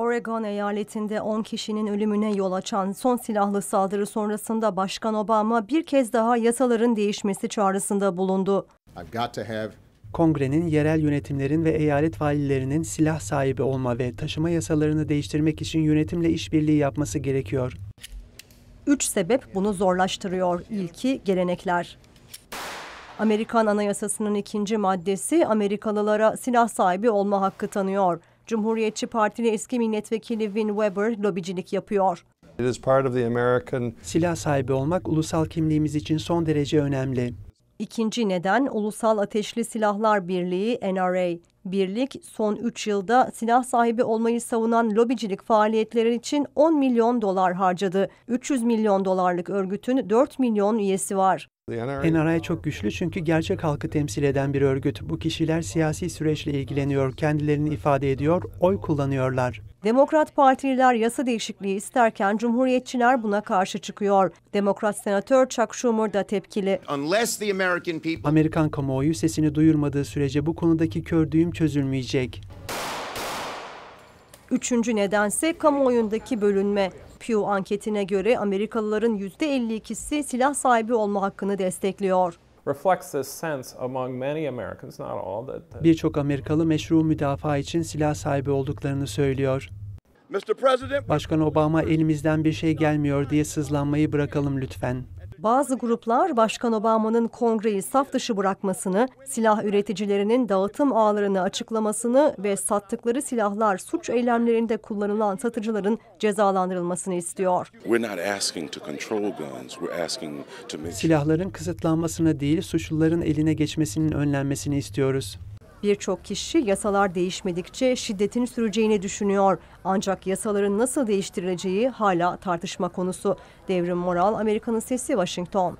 Oregon eyaletinde 10 kişinin ölümüne yol açan son silahlı saldırı sonrasında Başkan Obama bir kez daha yasaların değişmesi çağrısında bulundu. Kongrenin yerel yönetimlerin ve eyalet valilerinin silah sahibi olma ve taşıma yasalarını değiştirmek için yönetimle işbirliği yapması gerekiyor. Üç sebep bunu zorlaştırıyor. İlki gelenekler. Amerikan Anayasası'nın ikinci maddesi Amerikalılara silah sahibi olma hakkı tanıyor. Cumhuriyetçi Partili eski milletvekili Vin Weber lobicilik yapıyor. It is part of the American Silah sahibi olmak ulusal kimliğimiz için son derece önemli. İkinci neden Ulusal Ateşli Silahlar Birliği NRA. Birlik son 3 yılda silah sahibi olmayı savunan lobicilik faaliyetleri için 10 milyon dolar harcadı. 300 milyon dolarlık örgütün 4 milyon üyesi var. NRA çok güçlü çünkü gerçek halkı temsil eden bir örgüt. Bu kişiler siyasi süreçle ilgileniyor, kendilerini ifade ediyor, oy kullanıyorlar. Demokrat Partililer yasa değişikliği isterken Cumhuriyetçiler buna karşı çıkıyor. Demokrat Senatör Chuck Schumer da tepkili. Amerikan kamuoyu sesini duyurmadığı sürece bu konudaki kör düğüm çözülmeyecek. Üçüncü nedense kamuoyundaki bölünme. Pew anketine göre Amerikalıların %52'si silah sahibi olma hakkını destekliyor. Reflects this sense among many Americans, not all, that, that Birçok Amerikalı meşru müdafaa için silah sahibi olduklarını söylüyor. Başkan Obama elimizden bir şey gelmiyor diye sızlanmayı bırakalım lütfen. Bazı gruplar Başkan Obama'nın kongreyi saf dışı bırakmasını, silah üreticilerinin dağıtım ağlarını açıklamasını ve sattıkları silahlar suç eylemlerinde kullanılan satıcıların cezalandırılmasını istiyor. Silahların kısıtlanmasını değil, suçluların eline geçmesinin önlenmesini istiyoruz. Birçok kişi yasalar değişmedikçe şiddetin süreceğini düşünüyor. Ancak yasaların nasıl değiştirileceği hala tartışma konusu. Devrim Moral, Amerika'nın Sesi, Washington.